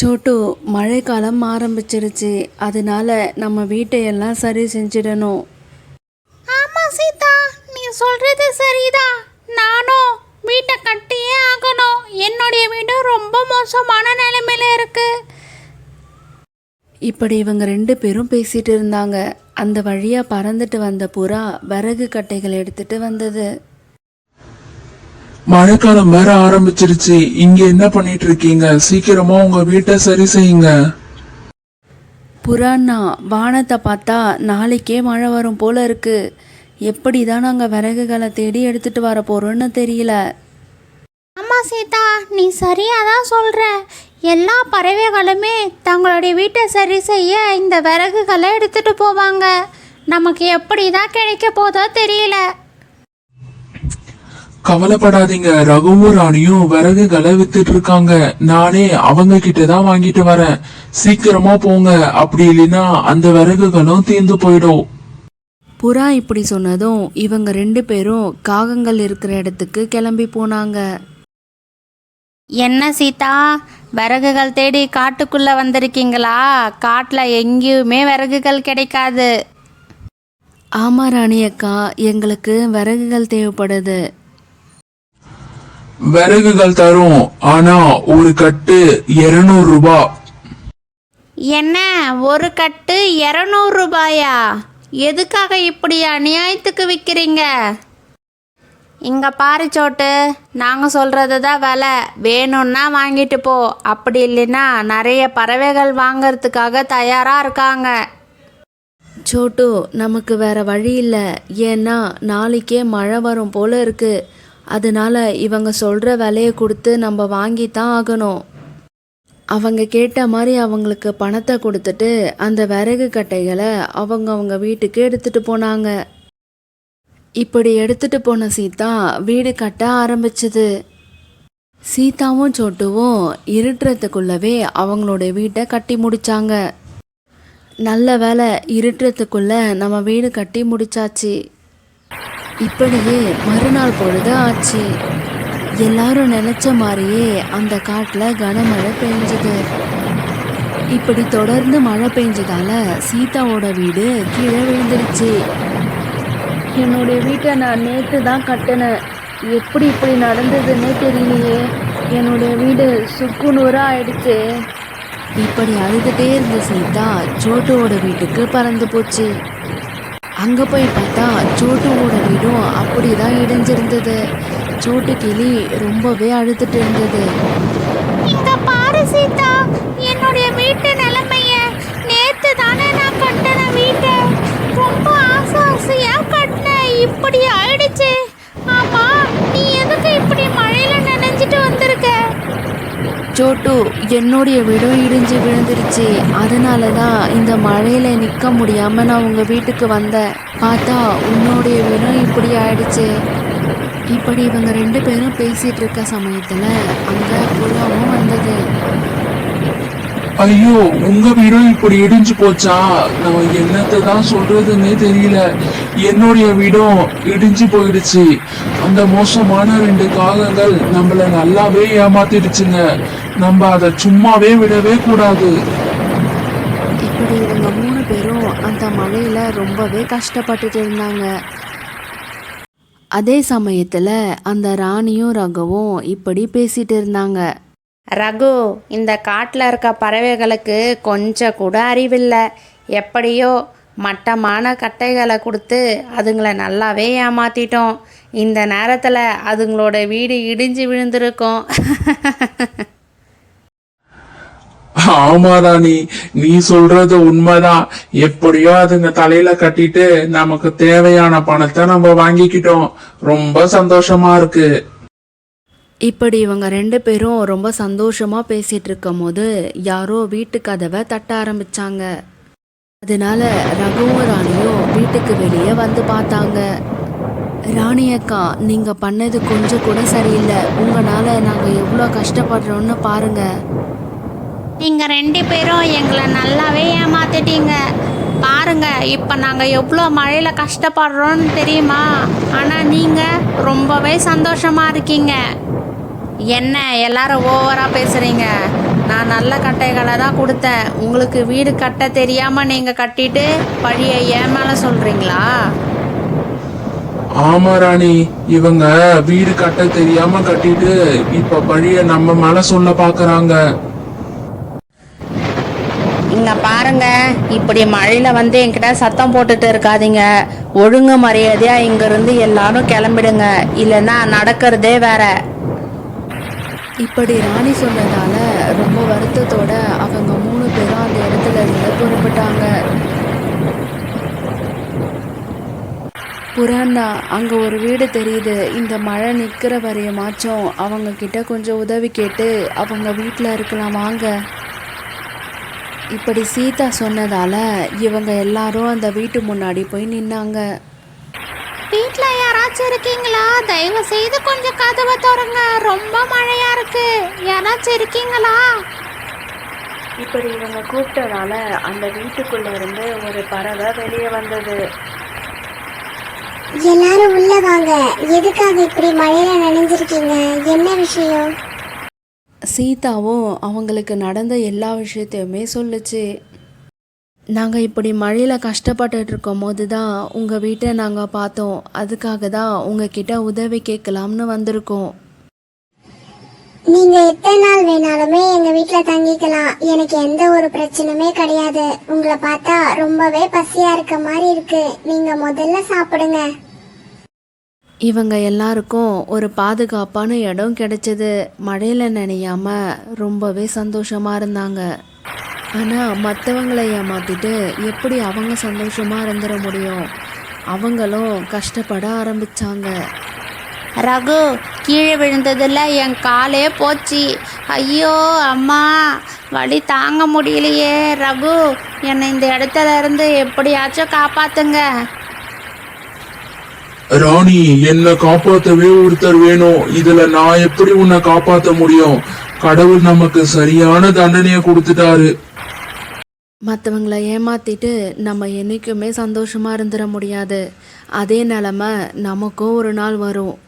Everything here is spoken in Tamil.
சோட்டு மழைக்காலம் ஆரம்பிச்சிருச்சு. அதனால நம்ம வீட்டையெல்லாம் சரி செஞ்சிடணும். ஆமா சீதா. நீ சொல்றது சரிதான் நானும் வீட்டை கட்டியே ஆகணும். என்னுடைய வீடு ரொம்ப மோசமான நிலைமையில இருக்கு. இப்படி இவங்க ரெண்டு பேரும் பேசிட்டு இருந்தாங்க. அந்த வழியா பறந்துட்டு வந்த புறா விறகு கட்டைகள் எடுத்துட்டு வந்தது. மழைக்காலம் வேற ஆரம்பிச்சிருச்சு. இங்க என்ன பண்ணிட்டு இருக்கீங்க சீக்கிரமா உங்க வீட்டை சரி செய்யுங்க. புறான்னா வானத்தை பார்த்தா நாளைக்கே மழை வரும் போல இருக்கு. எப்படி தான் நாங்கள் விறகுகளை தேடி எடுத்துட்டு வர போறோம்னு தெரியல. ஆமா சீதா நீ சரியா தான் சொல்ற. எல்லா பறவைகளுமே தங்களுடைய வீட்டை சரி செய்ய இந்த விறகுகளை எடுத்துட்டு போவாங்க. நமக்கு எப்படி தான் கிடைக்க போதோ தெரியல. கவலைப்படாதீங்க. ரகுவும் ராணியும் விறகுகளை வித்துட்டு இருக்காங்க நானே அவங்க கிட்ட தான் வாங்கிட்டு வரேன். சீக்கிரமா போங்க. அப்படி இல்லைன்னா அந்த விறகுகளும் தீர்ந்து போயிடும். புறா இப்படி சொன்னதும் இவங்க ரெண்டு பேரும் காகங்கள் இருக்கிற இடத்துக்கு கிளம்பி போனாங்க. என்ன சீதா? விறகுகள் தேடி காட்டுக்குள்ள வந்திருக்கீங்களா? காட்டில் எங்கேயுமே விறகுகள் கிடைக்காது. ஆமா ராணி அக்கா. எங்களுக்கு விறகுகள் தேவைப்படுது. விறகுகள் தரும். ஆனா ஒரு கட்டு இருநூறு ரூபா. என்ன? ஒரு கட்டு இரநூறு ரூபாயா? எதுக்காக இப்படி அநியாயத்துக்கு விற்கிறீங்க இங்க பாரு சோட்டு. நாங்கள் சொல்கிறது தான் விலை. வேணும்னா வாங்கிட்டு போ. அப்படி இல்லைன்னா நிறைய பறவைகள் வாங்கறதுக்காக தயாராக இருக்காங்க. சோட்டு நமக்கு வேற வழி இல்லை. ஏன்னா நாளைக்கே மழை வரும் போல இருக்குது அதனால இவங்க சொல்கிற விலையை கொடுத்து நம்ம வாங்கி தான் ஆகணும். அவங்க கேட்ட மாதிரி அவங்களுக்கு பணத்தை கொடுத்துட்டு அந்த விறகு கட்டைகளை அவங்க அவங்க வீட்டுக்கு எடுத்துகிட்டு போனாங்க. இப்படி எடுத்துட்டு போன சீதா வீடு கட்ட ஆரம்பிச்சது. சீதாவும் சோட்டுவும் இருட்டுறதுக்குள்ளவே அவங்களோட வீட்டை கட்டி முடிச்சாங்க. நல்ல வேலை இருட்டுறதுக்குள்ள நம்ம வீடு கட்டி முடிச்சாச்சு. இப்படியே மறுநாள் பொழுது ஆச்சு. எல்லாரும் நினைச்ச மாதிரியே அந்த காட்டில் கனமழை பெஞ்சது. இப்படி தொடர்ந்து மழை பெஞ்சதால சீதாவோட வீடு கீழே விழுந்துருச்சு. என்னுடைய வீட்டை நான் நேற்று தான் கட்டினேன். எப்படி இப்படி நடந்ததுன்னே தெரியலையே. என்னுடைய வீடு சுக்குநூறாக ஆயிடுச்சு. இப்படி அழுதுகிட்டே இருந்த சீதா சோட்டுவோட வீட்டுக்கு பறந்து போச்சு. அங்கே போய் பார்த்தா சோட்டுவோட வீடும் அப்படி தான் இடிஞ்சிருந்தது. சோட்டு கிளி ரொம்பவே அழுதுட்டு இருந்தது. சோட்டு என்னுடைய வீடும் இடிஞ்சு விழுந்துருச்சு. அதனால தான் இந்த மழையில் நிற்க முடியாமல் நான் உங்கள் வீட்டுக்கு வந்தேன். பார்த்தா உன்னுடைய வீடும் இப்படி ஆயிடுச்சு. இப்படி இவங்க ரெண்டு பேரும் பேசிட்டு இருக்க சமயத்தில் அங்கே புறாவும் வந்தது. ஐயோ உங்க வீடும் இப்படி இடிஞ்சு போச்சா? நான் என்னத்தை தான் சொல்றதுன்னே தெரியல. என்னுடைய வீடும் இடிஞ்சு போயிடுச்சு. அந்த மோசமான ரெண்டு காகங்கள் நம்மள நல்லாவே ஏமாத்திடுச்சுங்க. நம்ம அதை சும்மாவே விடவே கூடாது. இப்படி இவங்க மூணு பேரும் அந்த மழையில ரொம்பவே கஷ்டப்பட்டுட்டு இருந்தாங்க. அதே சமயத்துல அந்த ராணியும் ரகுவும் இப்படி பேசிட்டு இருந்தாங்க. ரகு இந்த காட்டில் இருக்க பறவைகளுக்கு கொஞ்சம் கூட அறிவில்லை. எப்படியோ மட்டமான கட்டைகளை கொடுத்து அதுங்களை நல்லாவே ஏமாத்திட்டோம். இந்த நேரத்தில் அதுங்களோட வீடு இடிஞ்சு விழுந்திருக்கும். ஆமா ராணி நீ சொல்றது உண்மைதான். எப்படியோ அதுங்க தலையில கட்டிட்டு நமக்கு தேவையான பணத்தை நம்ம வாங்கிக்கிட்டோம். ரொம்ப சந்தோஷமா இருக்கு. இப்படி இவங்க ரெண்டு பேரும் ரொம்ப சந்தோஷமா பேசிட்டு இருக்கும் போது யாரோ வீட்டு கதவை தட்ட ஆரம்பிச்சாங்க. அதனால ரகுவும் ராணியும் வீட்டுக்கு வெளியே வந்து பார்த்தாங்க. ராணி அக்கா நீங்க பண்ணது கொஞ்சம் கூட சரியில்லை. உங்களால நாங்க எவ்வளோ கஷ்டப்படுறோம்னு பாருங்க. நீங்கள் ரெண்டு பேரும் எங்களை நல்லாவே ஏமாத்திட்டீங்க. பாருங்க இப்போ நாங்கள் எவ்வளோ மழையில் கஷ்டப்படுறோன்னு தெரியுமா? ஆனால் நீங்கள் ரொம்பவே சந்தோஷமாக இருக்கீங்க. என்ன எல்லாரும் ஓவராக பேசுகிறீங்க நான் நல்ல கட்டைகளை தான் கொடுத்தேன். உங்களுக்கு வீடு கட்ட தெரியாமல் நீங்கள் கட்டிட்டு பழியை ஏன் மேலே சொல்கிறீங்களா ஆமா ராணி இவங்க வீடு கட்ட தெரியாம கட்டிட்டு இப்ப பழிய நம்ம மேல சொல்ல பாக்குறாங்க. இங்க பாருங்க இப்படி மழையில வந்து என்கிட்ட சத்தம் போட்டுட்டு இருக்காதீங்க. ஒழுங்கு மரியாதையா இங்க இருந்து எல்லாரும் கிளம்பிடுங்க. இல்லைன்னா நடக்கிறதே வேற. இப்படி ராணி சொன்னதால ரொம்ப வருத்தத்தோட அவங்க மூணு பேரும் அந்த இடத்துல இருந்து புறப்பட்டாங்க. புறாண்ணா அங்க ஒரு வீடு தெரியுது. இந்த மழை நிக்கிற வரையமாச்சும் அவங்க கிட்ட கொஞ்சம் உதவி கேட்டு அவங்க வீட்டில் இருக்கலாம் வாங்க. இப்படி சீதா சொன்னதால இவங்க எல்லாரும் அந்த வீட்டு முன்னாடி போய் நின்னாங்க. வீட்டில் யாராச்சும் இருக்கீங்களா தயவு செய்து கொஞ்சம் கதவை திறங்க. ரொம்ப மழையா இருக்கு. யாராச்சும் இருக்கீங்களா? இப்படி இவங்க கூப்பிட்டதால அந்த வீட்டுக்குள்ள இருந்து ஒரு பறவை வெளியே வந்தது. எல்லாரும் உள்ள வாங்க. எதுக்காக இப்படி மழையில நனைஞ்சிருக்கீங்க? என்ன விஷயம்? சீதாவும் அவங்களுக்கு நடந்த எல்லா விஷயத்தையுமே சொல்லுச்சு. நாங்கள் இப்படி மழையில் கஷ்டப்பட்டுட்டு இருக்கும் போது தான் உங்கள் வீட்டை நாங்கள் பார்த்தோம். அதுக்காக தான் உங்ககிட்ட உதவி கேட்கலாம்னு வந்திருக்கோம். நீங்க எத்தனை நாள் வேணாலுமே எங்க வீட்ல தங்கிக்கலாம். எனக்கு எந்த ஒரு பிரச்சனையுமே கிடையாது. உங்களை பார்த்தா ரொம்பவே பசியா இருக்க மாதிரி இருக்கு. நீங்க முதல்ல சாப்பிடுங்க. இவங்க எல்லாருக்கும் ஒரு பாதுகாப்பான இடம் கிடைச்சது. மழையில் நனையாம ரொம்பவே சந்தோஷமா இருந்தாங்க. ஆனால் மற்றவங்களை ஏமாத்திட்டு எப்படி அவங்க சந்தோஷமா இருந்துட முடியும்? அவங்களும் கஷ்டப்பட ஆரம்பிச்சாங்க. ரகு கீழே விழுந்ததுல என் காலே போச்சு. ஐயோ அம்மா வலி தாங்க முடியலையே. ரகு என்னை இந்த இடத்துல இருந்து எப்படியாச்சும் காப்பாத்துங்க. ராணி என்ன காப்பாத்தவே ஒருத்தர் வேணும். இதுல நான் எப்படி உன்னை காப்பாத்த முடியும்? கடவுள் நமக்கு சரியான தண்டனைய கொடுத்துட்டாரு. மற்றவங்களை ஏமாத்திட்டு நம்ம என்றைக்குமே சந்தோஷமாக இருந்துட முடியாது. அதே நிலமை நமக்கும் ஒரு நாள் வரும்.